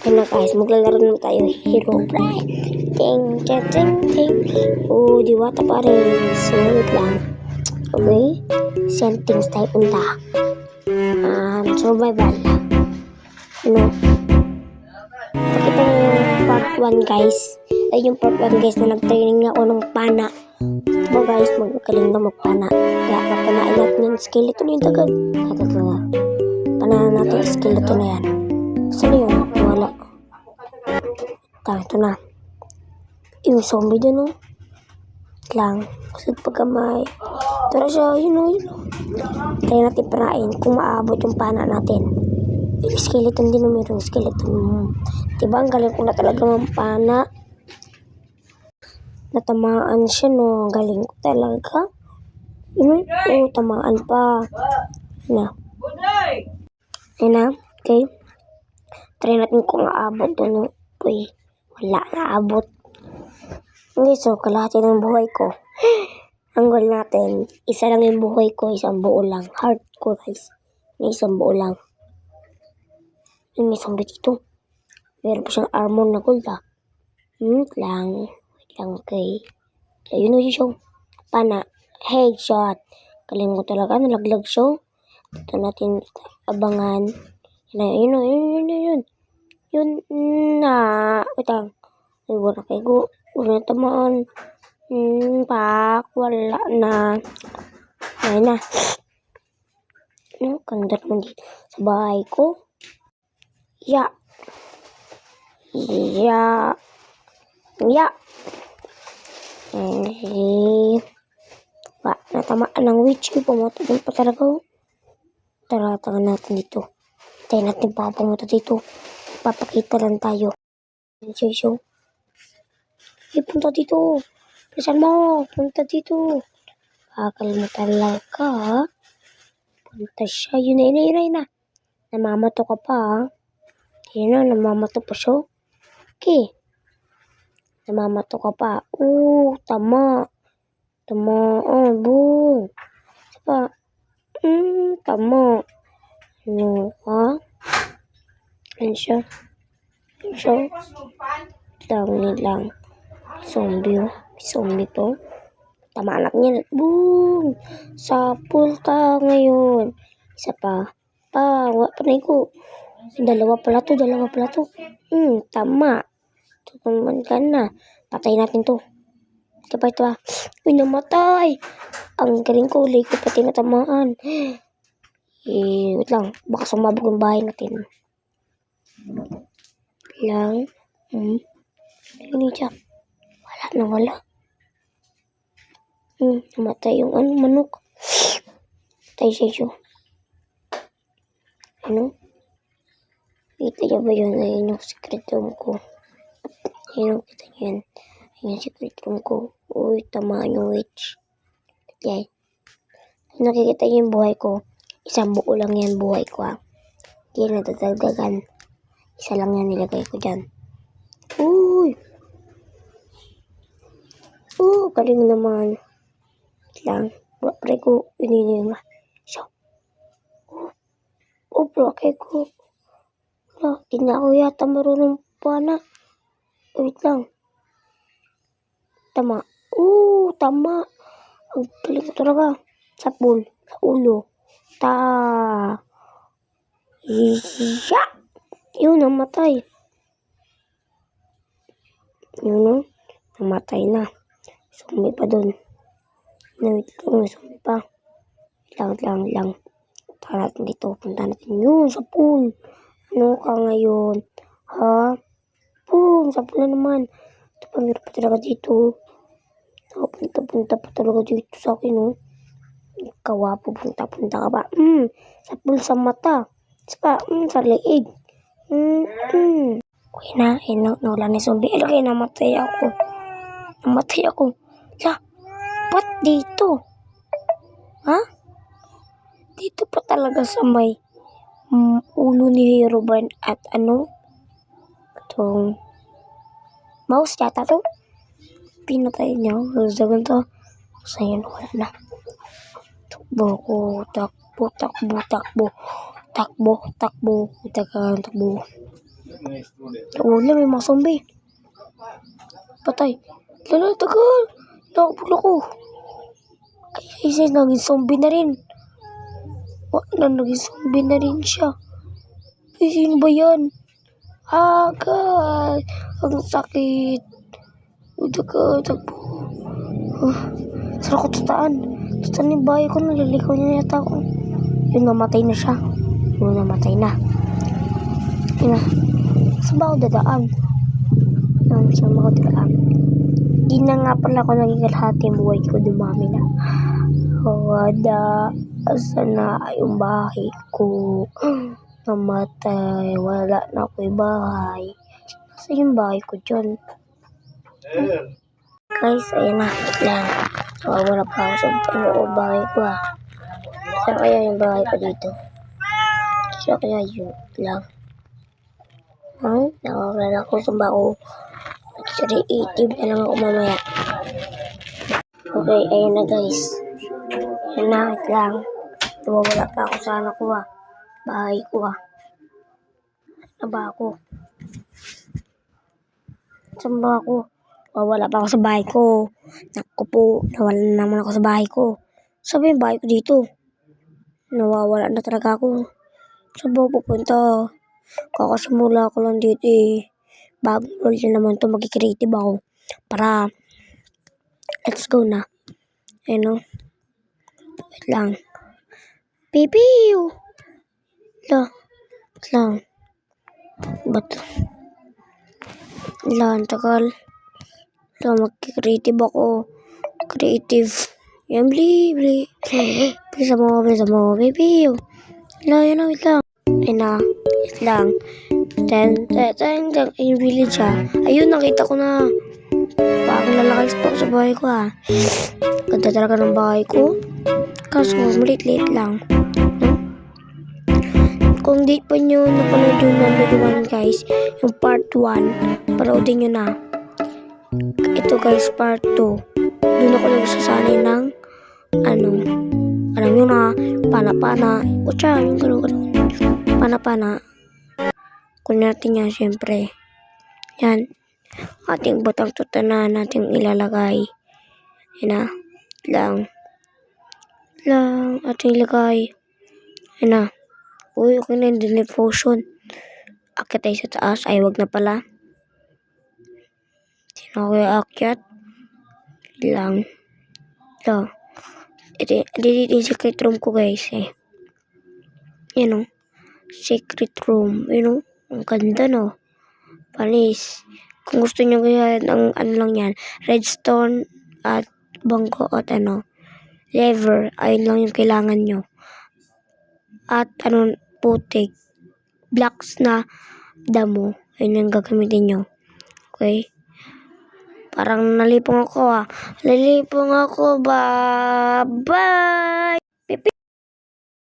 Ayun na guys, maglalaro na tayo Hero Bright. Ting, ting, ting, ting. Oh, diwata pa rin. Sumunod lang. Okay? Settings tayo punta. Um, survival. Ano? Pakita niyo yung part 1 guys. Ay, yung part 1 guys na nag-training ako ng pana. Diba guys, magkaling na magpana. Kaya papanain natin yung skeleton yung dagan. Ito, ito, ito. Panain natin yung skeleton na yan. Saan yun? Wala. Ito, na. Yung zombie dun, oh. Lang. Kasi pagkamay. Tara siya, yun, oh, yun, oh. Try natin parain kung maabot yung pana natin. Yung skeleton din, oh, meron skeleton. Diba, ang galing ko na talaga mampana. Natamaan siya, no. Ang Galing ko talaga. Yun, oh, tamaan pa. Yun na. Yun na. Okay. Try natin kung aabot doon. No? Uy, wala naabot. Hindi, so, kalahati ng buhay ko. Ang goal natin, isa lang yung buhay ko, isang buo lang. Heart ko, guys. May isang buo lang. Ay, may zombie dito. Meron pa siyang armor na gold, ah. Hmm, lang. Wait lang, okay. Ayun o siya. Pana. Headshot. Galing ko talaga. Nalaglag siya. Ito natin abangan. Yun, yun, yun, yun, yun, yun. Yun na. Wait lang. Ay, wala kay go. Wala. Hmm, pak. Wala na. Ayun na. Ano, ganda naman dito. Sa bahay ko. Ya. Ya. Ya. Eh, ba, natamaan ng witch ko. Pumunta din pa talaga. oh. Tara, tangan natin dito. Tayo natin pa pumunta dito. Papakita lang tayo. Show, show. Eh, punta dito. Pisan mo. Punta dito. Akal mo talaga. ha? Punta siya. Yun na, yun na, yun na, na. Namamato ka pa, ha? Yun na, namamato pa siya. Okay. Namamato ka pa. Oo, tama. Tama. Oh, boom. Isa pa. Hmm, tama. Ano, ha? Ano siya? Ano siya? Yun lang. Zombie, oh. Zombie to. Tama anak niya. Boom! Sa pulta ngayon. Isa pa. Pa, wa pa ko. Dalawa pala to, dalawa pala to. Hmm, tama. Ito naman ka na. Patay natin to. Pa, ito pa. Uy, namatay. Ang galing ko, ulit ko pati natamaan. Eh, wait lang. Baka sumabog ang bahay natin. Lang. Hmm. Ano siya? Wala na, wala. Hmm, namatay yung ano, manok. Patay siya siya. Ano? Kita niyo ba yun? Ayun yung secret room ko. Ayun kita niyo yan. Ayun yung secret room ko. Uy, tamaan yung witch. Yan. Nakikita niyo yung buhay ko, isang buo lang yan buhay ko ah. Hindi yan natadagdagan. Isa lang yan nilagay ko dyan. Uy! Oh, galing naman. Wait lang. Pre ko, inino nga. So, oh, oh bro, kay ko. Wala, di ako yata marunong pa na. Wait lang. Tama. Oo, tama. Ang galing ko talaga. Sa pool, sa ulo. Ta. Iya. Yun, namatay. Yun, no? Namatay na. Zombie pa dun. Na, wait lang, zombie pa. Lang, lang, lang. Punta natin dito. Punta natin yun sa pool. Ano ka ngayon? Ha? Boom! Sa pool na naman. Ito pa, meron pa talaga dito. Punta-punta pa talaga dito sa akin, no? Kawapo, punta-punta ka ba? Hmm, sa pool sa mata. Saka, hmm, sa leeg. Hmm. Okay na, na yung zombie. Kaya namatay ako. Namatay ako. La, ba't dito? Ha? Dito pa talaga sa may mm, ulo ni Herobrine at ano? Itong mouse yata to. Pinatay niya. Zagan to. So, yun, wala na. Takbo ko. Takbo, takbo, takbo. Takbo, takbo. Taga, takbo. Wala, may mga zombie. Patay. Lala, tagal. Nakapula ko. Ay, ay, naging zombie na rin. Wala, naging zombie na rin siya. Ay, sino ba yan? Agad. Ang sakit. Udaga, tagpo. Ah, saan ako tutaan? Tutaan yung bahay ko, naliligaw niya yata ako. Yun, namatay na siya. Yun, namatay na. Yun na. Saan ba ako dadaan? Yun, saan ba ako dadaan? Di na nga pala ako naging kalahati yung buhay ko, dumami na. Wada, asan na yung bahay ko? Namatay, wala na ako yung bahay. Nasa yung bahay ko dyan? Guys, ayun na, wait lang. Nawawala pa ako sa ano, bahay ko ah. Saan kaya yung bahay ko dito? Saan kaya yun? Lang. Huh? Nawawala ako sa baho. Creative na lang ako mamaya. Okay, ayun na guys. Ayun na, wait lang. Nawawala pa ako sa ano ko ah. Bahay ko ah. Saan ba ako? Saan ba ako? Nawawala pa ako sa bahay ko. Naku po, nawala na naman ako sa bahay ko. Sabi yung bahay ko dito. Nawawala na talaga ako. Saan ba pupunta? Kakasimula ko lang dito eh. Bagong role na naman to, mag-creative ako. Para, let's go na. Ayun o. Wait lang. Pipiw! La, wait lang. Ba't? La, ang tagal. La, mag-creative ako. Creative. Yan, bli, bli. Bisa mo, bisa mo, pipiw. La, yun na, wait lang. Ayun na, wait lang. Then, then, then, yung village ah. Ayun, nakita ko na. Bakit lalaki pa sa bahay ko ah. Ganda talaga ng bahay ko. Kaso, maliit-liit lang. No? Kung di pa nyo napanood yung number 1 guys, yung part 1, paroodin nyo na. Ito guys, part 2. Doon ako nagsasanay ng, ano, alam nyo na, pana-pana. O tsa, yung gano'n-gano'n. Pana-pana. Kunin natin yan, syempre. Yan. Ating butang tutana natin ilalagay. Yan na. Lang. Lang. Ating ilagay. Yan na. Uy, okay na yung potion. Akit tayo sa taas. Ay, wag na pala. Sino ako yung akyat? Lang. Lang. Ito, ito, ito yung secret room ko guys eh. Yan o. Secret room. You know? Ang ganda no. Panis. Kung gusto nyo gayahin ang ano lang yan. Redstone at bangko at ano. Lever. Ayun lang yung kailangan nyo. At ano, putik. Blocks na damo. Ayun yung gagamitin nyo. Okay? Parang nalipong ako ah. Nalipong ako ba? Bye!